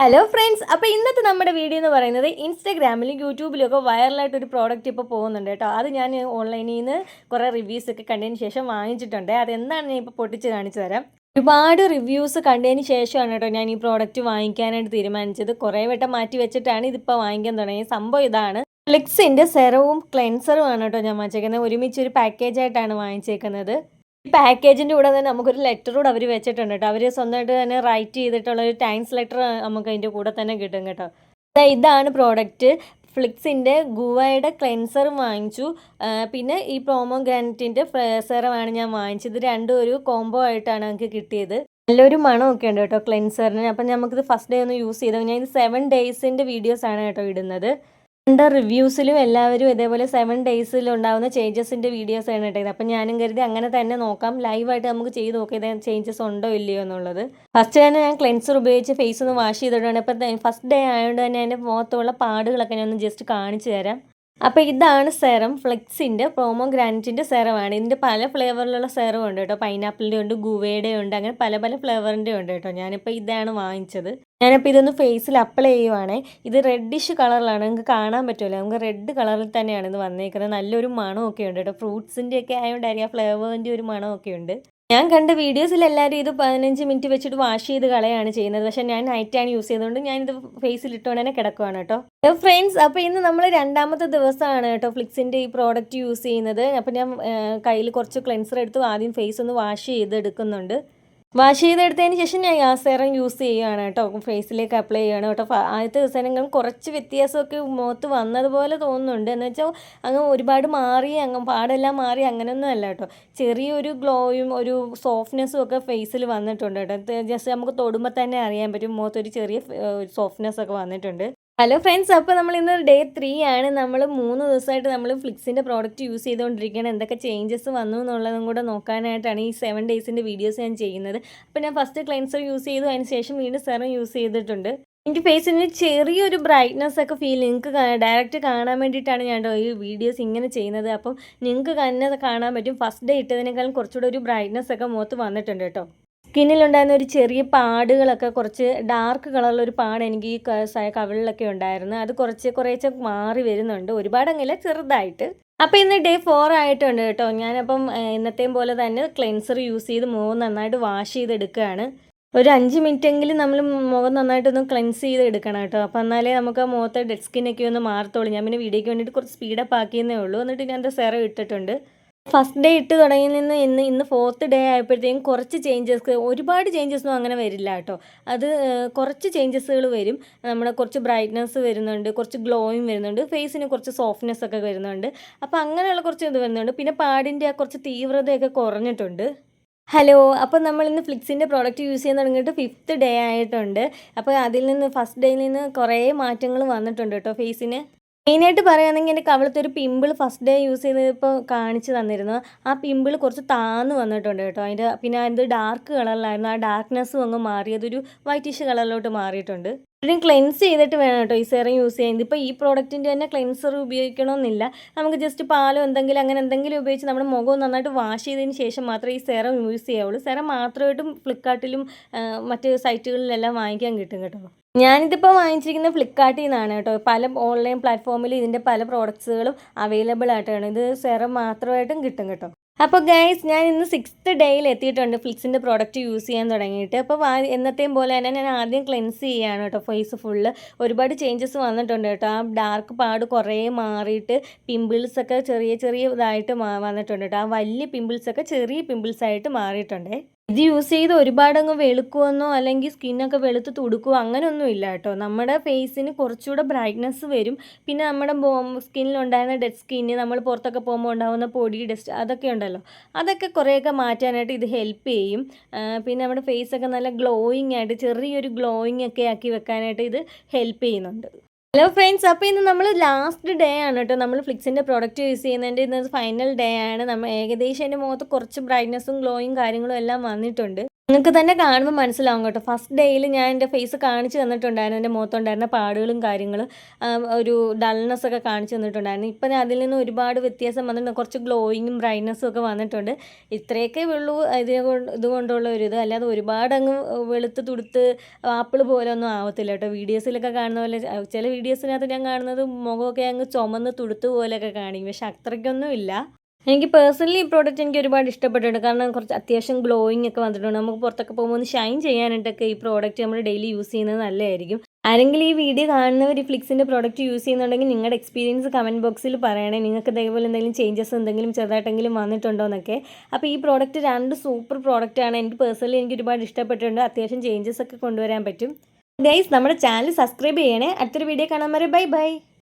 Hello friends അപ്പോൾ ഇന്നത്തെ നമ്മുടെ വീഡിയോ എന്ന് പറയുന്നത് ഇൻസ്റ്റാഗ്രാമിലും യൂട്യൂബിലും ഒക്കെ വൈറലായിട്ട് ഒരു പ്രോഡക്റ്റ് ഇപ്പോൾ പോകുന്നുണ്ട് കേട്ടോ. അത് ഞാൻ ഓൺലൈനിൽ നിന്ന് കുറേ റിവ്യൂസ് ഒക്കെ കണ്ടതിന് ശേഷം വാങ്ങിച്ചിട്ടുണ്ട്. അതെന്താണ് ഞാൻ ഇപ്പോൾ പൊട്ടിച്ച് കാണിച്ചു തരാം. ഒരുപാട് റിവ്യൂസ് കണ്ടതിന് ശേഷമാണ് കേട്ടോ ഞാൻ ഈ പ്രോഡക്റ്റ് വാങ്ങിക്കാനായിട്ട് തീരുമാനിച്ചത്. കുറേ വട്ടം മാറ്റി വെച്ചിട്ടാണ് ഇതിപ്പോൾ വാങ്ങിക്കാൻ തുടങ്ങിയത്. സംഭവം ഇതാണ്. ഫ്ലെക്സിന്റെ സെറവും ക്ലെൻസറും ആണ് കേട്ടോ ഞാൻ വാങ്ങിച്ചേക്കുന്നത്. ഒരുമിച്ച് ഒരു പാക്കേജ് ആയിട്ടാണ് വാങ്ങിച്ചേക്കുന്നത്. പാക്കേജിന്റെ കൂടെ തന്നെ നമുക്കൊരു ലെറ്റർ കൂടെ അവർ വെച്ചിട്ടുണ്ട് കേട്ടോ അവർ സ്വന്തമായിട്ട് തന്നെ റൈറ്റ് ചെയ്തിട്ടുള്ള ഒരു താങ്ക്സ് ലെറ്റർ നമുക്ക് അതിന്റെ കൂടെ തന്നെ കിട്ടും കേട്ടോ. ഇതാണ് പ്രോഡക്റ്റ് ഫ്ലിക്സിന്റെ ഗുവയുടെ ക്ലെൻസർ വാങ്ങിച്ചു. പിന്നെ ഈ പ്രോമോ ഗ്രാനറ്റിന്റെ സെറമാണ് ഞാൻ വാങ്ങിച്ചത്. രണ്ടും ഒരു കോംബോ ആയിട്ടാണ് നമുക്ക് കിട്ടിയത്. നല്ലൊരു മണമൊക്കെ ഉണ്ട് കേട്ടോ ക്ലെൻസറിന് അപ്പം നമുക്കിത് ഫസ്റ്റ് ഡേ ഒന്ന് യൂസ് ചെയ്തു. ഞാൻ ഇത് സെവൻ ഡേയ്സിന്റെ വീഡിയോസാണ് കേട്ടോ ഇടുന്നത്. എന്റെ റിവ്യൂസിലും എല്ലാവരും ഇതേപോലെ സെവൻ ഡേയ്സിൽ ഉണ്ടാകുന്ന ചേഞ്ചസിന്റെ വീഡിയോസ് ആണ് ഇട്ടത് അപ്പം ഞാനും കരുതി അങ്ങനെ തന്നെ നോക്കാം. ലൈവായിട്ട് നമുക്ക് ചെയ്ത് നോക്കാം ചേഞ്ചസ് ഉണ്ടോ ഇല്ലയോ എന്നുള്ളത്. ഫസ്റ്റ് തന്നെ ഞാൻ ക്ലെൻസർ ഉപയോഗിച്ച് ഫേസ് ഒന്ന് വാഷ് ചെയ്തിട്ടാണ് ഇപ്പം ഫസ്റ്റ് ഡേ ആയതുകൊണ്ട് തന്നെ എന്റെ മുഖത്തുള്ള പാടുകളൊക്കെ ഞാൻ ഒന്ന് ജസ്റ്റ് കാണിച്ചു തരാം. അപ്പോൾ ഇതാണ് സെറം. ഫ്ലെക്സിന്റെ പ്രോമോ ഗ്രാനറ്റിന്റെ സെറമാണ്. ഇതിന്റെ പല ഫ്ലേവറിലുള്ള സെറം ഉണ്ട് കേട്ടോ. പൈനാപ്പിളിന്റെ ഉണ്ട് ഗുവയുടെ ഉണ്ട് അങ്ങനെ പല പല ഫ്ലേവറിന്റെ ഉണ്ട് കേട്ടോ. ഞാനിപ്പോൾ ഇതാണ് വാങ്ങിച്ചത്. ഞാനിപ്പോൾ ഇതൊന്ന് ഫേസിൽ അപ്ലൈ ചെയ്യുവാണേ. ഇത് റെഡിഷ് കളറിലാണ്. നിങ്ങൾക്ക് കാണാൻ പറ്റുമല്ലോ. നമുക്ക് റെഡ് കളറിൽ തന്നെയാണ് ഇത് വന്നേക്കുന്നത്. നല്ലൊരു മണമൊക്കെ ഉണ്ട് കേട്ടോ. ഫ്രൂട്ട്സിന്റെയൊക്കെ ആയതുകൊണ്ടായിരിക്കും ആ ഫ്ലേവറിന്റെ ഒരു മണമൊക്കെ ഉണ്ട്. ഞാൻ കണ്ട വീഡിയോസിൽ എല്ലാവരും ഇത് പതിനഞ്ച് മിനിറ്റ് വെച്ചിട്ട് വാഷ് ചെയ്ത് കളയാണ് ചെയ്യുന്നത്. പക്ഷേ ഞാൻ നൈറ്റാണ് യൂസ് ചെയ്തുകൊണ്ട് ഞാനിത് ഫേസിൽ ഇട്ടുകൊണ്ട് തന്നെ കിടക്കുവാണ് കേട്ടോ. ഫ്രണ്ട്സ് അപ്പോൾ ഇന്ന് നമ്മൾ രണ്ടാമത്തെ ദിവസമാണ് കേട്ടോ ഫ്ലിക്സിന്റെ ഈ പ്രോഡക്റ്റ് യൂസ് ചെയ്യുന്നത്. അപ്പോൾ ഞാൻ കയ്യിൽ കുറച്ച് ക്ലെൻസർ എടുത്ത് ആദ്യം ഫേസ് ഒന്ന് വാഷ് ചെയ്ത് ചെയ്തെടുക്കുന്നുണ്ട്. വാഷ് ചെയ്തെടുത്തതിന് ശേഷം ഞാൻ ആ സേറം യൂസ് ചെയ്യുകയാണ് കേട്ടോ. ഫേസിലേക്ക് അപ്ലൈ ചെയ്യണം കേട്ടോ. ആദ്യത്തെ ദിവസമെങ്കിലും കുറച്ച് വ്യത്യാസമൊക്കെ മുഖത്ത് വന്നതുപോലെ തോന്നുന്നുണ്ട്. എന്ന് വെച്ചാൽ അങ്ങ് ഒരുപാട് മാറി അങ്ങ് പാടെല്ലാം മാറി അങ്ങനെയൊന്നും അല്ല കേട്ടോ. ചെറിയൊരു ഗ്ലോയും ഒരു സോഫ്റ്റ്നെസ്സും ഒക്കെ ഫേസിൽ വന്നിട്ടുണ്ട് കേട്ടോ. ജസ്റ്റ് നമുക്ക് തൊടുമ്പോൾ തന്നെ അറിയാൻ പറ്റും. മുഖത്തൊരു ചെറിയ സോഫ്റ്റ്നെസ് ഒക്കെ വന്നിട്ടുണ്ട്. ഹലോ ഫ്രണ്ട്സ് അപ്പോൾ നമ്മൾ ഇന്ന് ഡേ ത്രീ ആണ്. നമ്മൾ മൂന്ന് ദിവസമായിട്ട് നമ്മൾ ഫ്ലിക്സിന്റെ പ്രോഡക്റ്റ് യൂസ് ചെയ്തുകൊണ്ടിരിക്കുകയാണ്. എന്തൊക്കെ ചേഞ്ചസ് വന്നു എന്നുള്ളതും കൂടെ നോക്കാനായിട്ടാണ് ഈ സെവൻ ഡേയ്സിന്റെ വീഡിയോസ് ഞാൻ ചെയ്യുന്നത്. അപ്പോൾ ഞാൻ ഫസ്റ്റ് ക്ലെൻസർ യൂസ് ചെയ്തു. അതിന് ശേഷം വീണ്ടും സെറം യൂസ് ചെയ്തിട്ടുണ്ട്. എനിക്ക് ഫേസിന് ചെറിയൊരു ബ്രൈറ്റ്നസ് ഒക്കെ ഫീൽ നിങ്ങൾക്ക് ഡയറക്റ്റ് കാണാൻ വേണ്ടിയിട്ടാണ് ഞാൻ ഈ വീഡിയോസ് ഇങ്ങനെ ചെയ്യുന്നത്. അപ്പം നിങ്ങൾക്ക് തന്നെ കാണാൻ പറ്റും. ഫസ്റ്റ് ഡേ ഇട്ടതിനേക്കാളും കുറച്ചുകൂടെ ഒരു ബ്രൈറ്റ്നസ് ഒക്കെ മുഖത്ത് വന്നിട്ടുണ്ട് കേട്ടോ സ്കിന്നിലുണ്ടായിരുന്ന ഒരു ചെറിയ പാടുകളൊക്കെ കുറച്ച് ഡാർക്ക് കളറുള്ള ഒരു പാട് എനിക്ക് ഈ കവിളിലൊക്കെ ഉണ്ടായിരുന്നു അത് കുറച്ച് കുറേശ്ശെ മാറി വരുന്നുണ്ട്. ഒരുപാടങ്ങില്ല ചെറുതായിട്ട്. അപ്പോൾ ഇന്ന് ഡേ ഫോർ ആയിട്ടുണ്ട് കേട്ടോ. ഞാനപ്പം ഇന്നത്തെയും പോലെ തന്നെ ക്ലെൻസർ യൂസ് ചെയ്ത് മുഖം നന്നായിട്ട് വാഷ് ചെയ്തെടുക്കുകയാണ്. ഒരു അഞ്ച് മിനിറ്റെങ്കിലും നമ്മൾ മുഖം നന്നായിട്ടൊന്ന് ക്ലെൻസ് ചെയ്ത് എടുക്കണം കേട്ടോ. അപ്പോൾ എന്നാലേ നമുക്ക് ആ മുഖത്തെ ഡെഡ് സ്കിന്നൊക്കെ ഒന്ന് മാറത്തുള്ളൂ. ഞാൻ പിന്നെ വീഡിയോയ്ക്ക് വേണ്ടിയിട്ട് കുറച്ച് സ്പീഡപ്പ് ആക്കിയെന്നേ ഉള്ളൂ. എന്നിട്ട് ഞാൻ എന്റെ സെറം ഇട്ടിട്ടുണ്ട് ഫസ്റ്റ് ഡേ ഇട്ട് തുടങ്ങി നിന്ന് ഇന്ന് ഇന്ന് ഫോർത്ത് ഡേ ആയപ്പോഴത്തേക്കും കുറച്ച് ചേഞ്ചസ് ഒരുപാട് ചേഞ്ചസ് ഒന്നും അങ്ങനെ വരില്ല കേട്ടോ. അത് കുറച്ച് ചേഞ്ചസുകൾ വരും. നമ്മുടെ കുറച്ച് ബ്രൈറ്റ്നസ് വരുന്നുണ്ട് കുറച്ച് ഗ്ലോയും വരുന്നുണ്ട് ഫേസിന് കുറച്ച് സോഫ്റ്റ്നെസ് ഒക്കെ വരുന്നുണ്ട്. അപ്പോൾ അങ്ങനെയുള്ള കുറച്ച് ഇത് വരുന്നുണ്ട്. പിന്നെ പാടിന്റെ ആ കുറച്ച് തീവ്രതയൊക്കെ കുറഞ്ഞിട്ടുണ്ട്. ഹലോ അപ്പോൾ നമ്മൾ ഇന്ന് ഫ്ലിക്സിന്റെ പ്രോഡക്റ്റ് യൂസ് ചെയ്യാൻ തുടങ്ങിയിട്ട് ഫിഫ്ത്ത് ഡേ ആയിട്ടുണ്ട്. അപ്പോൾ അതിൽ നിന്ന് ഫസ്റ്റ് ഡേയിൽ നിന്ന് കുറേ മാറ്റങ്ങൾ വന്നിട്ടുണ്ട് കേട്ടോ ഫേസിന് മെയിനായിട്ട് പറയുകയാണെങ്കിൽ എന്റെ കവിളത്തെ ഒരു പിമ്പിൾ ഫസ്റ്റ് ഡേ യൂസ് ചെയ്തപ്പോൾ കാണിച്ചു തന്നിരുന്നു. ആ പിമ്പിൾ കുറച്ച് താന്ന് വന്നിട്ടുണ്ട് കേട്ടോ. അതിന്റെ പിന്നെ അത് ഡാർക്ക് കളറിലായിരുന്നു ആ ഡാർക്ക്നെസ്സും അങ്ങ് മാറി അതൊരു വൈറ്റിഷ് കളറിലോട്ട് മാറിയിട്ടുണ്ട്. പിന്നെ ക്ലെൻസ് ചെയ്തിട്ട് വേണം കേട്ടോ ഈ സെറം യൂസ് ചെയ്യുന്നത് ഇപ്പോൾ ഈ പ്രോഡക്റ്റിന്റെ തന്നെ ക്ലെൻസർ ഉപയോഗിക്കണമെന്നില്ല. നമുക്ക് ജസ്റ്റ് പാലോ എന്തെങ്കിലും അങ്ങനെ എന്തെങ്കിലും ഉപയോഗിച്ച് നമ്മുടെ മുഖം നന്നായിട്ട് വാഷ് ചെയ്തതിന് ശേഷം മാത്രമേ ഈ സെറം യൂസ് ചെയ്യാവുള്ളൂ. സെറം മാത്രമായിട്ടും ഫ്ലിപ്കാർട്ടിലും മറ്റ് സൈറ്റുകളിലെല്ലാം വാങ്ങിക്കാൻ കിട്ടും കേട്ടോ. ഞാനിതിപ്പോൾ വാങ്ങിച്ചിരിക്കുന്ന ഫ്ലിപ്കാർട്ടിൽ നിന്നാണ് കേട്ടോ. പല ഓൺലൈൻ പ്ലാറ്റ്ഫോമിൽ ഇതിന്റെ പല പ്രോഡക്ട്സുകളും അവൈലബിൾ ആയിട്ടാണ്. ഇത് സെറം മാത്രമായിട്ടും കിട്ടും കേട്ടോ. അപ്പോൾ ഗൈസ് ഞാൻ ഇന്ന് സിക്സ്ത് ഡേയിൽ എത്തിയിട്ടുണ്ട് ഫ്ലിക്സിന്റെ പ്രോഡക്റ്റ് യൂസ് ചെയ്യാൻ തുടങ്ങിയിട്ട്. അപ്പോൾ എന്നത്തെയും പോലെ തന്നെ ഞാൻ ആദ്യം ക്ലെൻസ് ചെയ്യാണ് കേട്ടോ ഫേസ് ഫുള്ള് ഒരുപാട് ചേഞ്ചസ് വന്നിട്ടുണ്ട് കേട്ടോ ആ ഡാർക്ക് പാട് കുറേ മാറിയിട്ട് പിമ്പിൾസൊക്കെ ചെറിയ ചെറിയ ഇതായിട്ട് വന്നിട്ടുണ്ട് കേട്ടോ ആ വലിയ പിമ്പിൾസൊക്കെ ചെറിയ പിമ്പിൾസായിട്ട് മാറിയിട്ടുണ്ടേ. ഇത് യൂസ് ചെയ്ത് ഒരുപാടങ്ങ് വെളുക്കുമെന്നോ അല്ലെങ്കിൽ സ്കിന്നൊക്കെ വെളുത്ത് തുടുക്കുമോ അങ്ങനെയൊന്നും ഇല്ല കേട്ടോ. നമ്മുടെ ഫേസിന് കുറച്ചുകൂടെ ബ്രൈറ്റ്നസ് വരും. പിന്നെ നമ്മുടെ സ്കിന്നിലുണ്ടായിരുന്ന ഡെഡ് സ്കിന്ന് നമ്മൾ പുറത്തൊക്കെ പോകുമ്പോൾ ഉണ്ടാകുന്ന പൊടി ഡസ്റ്റ് അതൊക്കെ ഉണ്ടല്ലോ. അതൊക്കെ കുറേയൊക്കെ മാറ്റാനായിട്ട് ഇത് ഹെൽപ്പ് ചെയ്യും. പിന്നെ നമ്മുടെ ഫേസൊക്കെ നല്ല ഗ്ലോയിങ് ആയിട്ട് ചെറിയൊരു ഗ്ലോയിങ് ഒക്കെ ആക്കി വെക്കാനായിട്ട് ഇത് ഹെൽപ്പ് ചെയ്യുന്നുണ്ട്. ഹലോ ഫ്രണ്ട്സ് അപ്പോൾ ഇന്ന് നമ്മൾ ലാസ്റ്റ് ഡേ ആണ് കേട്ടോ. നമ്മൾ ഫ്ലിക്സിന്റെ പ്രോഡക്റ്റ് യൂസ് ചെയ്യുന്നതിന്റെ ഇന്ന് ഫൈനൽ ഡേ ആണ്. നമ്മൾ ഏകദേശം എന്റെ മുഖത്ത് കുറച്ച് ബ്രൈറ്റ്നസ്സും ഗ്ലോയും കാര്യങ്ങളും എല്ലാം വന്നിട്ടുണ്ട്. നിങ്ങൾക്ക് തന്നെ കാണുമ്പോൾ മനസ്സിലാവും കേട്ടോ. ഫസ്റ്റ് ഡേയിൽ ഞാൻ എന്റെ ഫേസ് കാണിച്ച് തന്നിട്ടുണ്ടായിരുന്നു എന്റെ മുഖത്തുണ്ടായിരുന്ന പാടുകളും കാര്യങ്ങളും ഒരു ഡൾനെസ് ഒക്കെ കാണിച്ച് തന്നിട്ടുണ്ടായിരുന്നു. ഇപ്പം അതിൽ നിന്ന് ഒരുപാട് വ്യത്യാസം വന്നിട്ടുണ്ട്. കുറച്ച് ഗ്ലോയിങ്ങും ബ്രൈറ്റ്നസ്സും ഒക്കെ വന്നിട്ടുണ്ട്. ഇത്രയൊക്കെ ഉള്ളൂ കൊണ്ട് ഇതുകൊണ്ടുള്ള ഒരു ഇത്. അല്ലാതെ ഒരുപാട് അങ്ങ് വെളുത്ത് തുടുത്ത് ആപ്പിൾ പോലെ ഒന്നും ആവത്തില്ല കേട്ടോ. വീഡിയോസിലൊക്കെ കാണുന്ന പോലെ ചില വീഡിയോസിനകത്ത് ഞാൻ കാണുന്നത് മുഖമൊക്കെ അങ്ങ് ചുമന്ന് തുടുത്ത് പോലെയൊക്കെ കാണിക്കും. പക്ഷെ അത്രയ്ക്കൊന്നും ഇല്ല എനിക്ക് പേഴ്സണലി ഈ പ്രോഡക്റ്റ് എനിക്ക് ഒരുപാട് ഇഷ്ടപ്പെട്ടിട്ടുണ്ട്. കാരണം കുറച്ച് അത്യാവശ്യം ഗ്ലോയിങ് ഒക്കെ വന്നിട്ടുണ്ട്. നമുക്ക് പുറത്തൊക്കെ പോകുമ്പോൾ ഒന്ന് ഷൈൻ ചെയ്യാനായിട്ടൊക്കെ ഈ പ്രോഡക്റ്റ് നമ്മൾ ഡെയിലി യൂസ് ചെയ്യുന്നത് നല്ലതായിരിക്കും. ആരെങ്കിലും ഈ വീഡിയോ കാണുന്നവർ ഈ ഫ്ലിക്സിന്റെ പ്രോഡക്റ്റ് യൂസ് ചെയ്യുന്നുണ്ടെങ്കിൽ നിങ്ങളുടെ എക്സ്പീരിയൻസ് കമന്റ് ബോക്സിൽ പറയണേ. നിങ്ങൾക്ക് ഇതേപോലെ എന്തെങ്കിലും ചേഞ്ചസ് എന്തെങ്കിലും ചെറുതായിട്ടെങ്കിലും വന്നിട്ടുണ്ടോ എന്നൊക്കെ. അപ്പോൾ ഈ പ്രോഡക്റ്റ് രണ്ട് സൂപ്പർ പ്രോഡക്റ്റാണ് എനിക്ക് പേഴ്സണലി എനിക്ക് ഒരുപാട് ഇഷ്ടപ്പെട്ടിട്ടുണ്ട്. അത്യാവശ്യം ചേഞ്ചസ് ഒക്കെ കൊണ്ടുവരാൻ പറ്റും. ഗൈസ് നമ്മുടെ ചാനൽ സബ്സ്ക്രൈബ് ചെയ്യണേ. അടുത്തൊരു വീഡിയോ കാണാൻ വരെ ബൈ ബൈ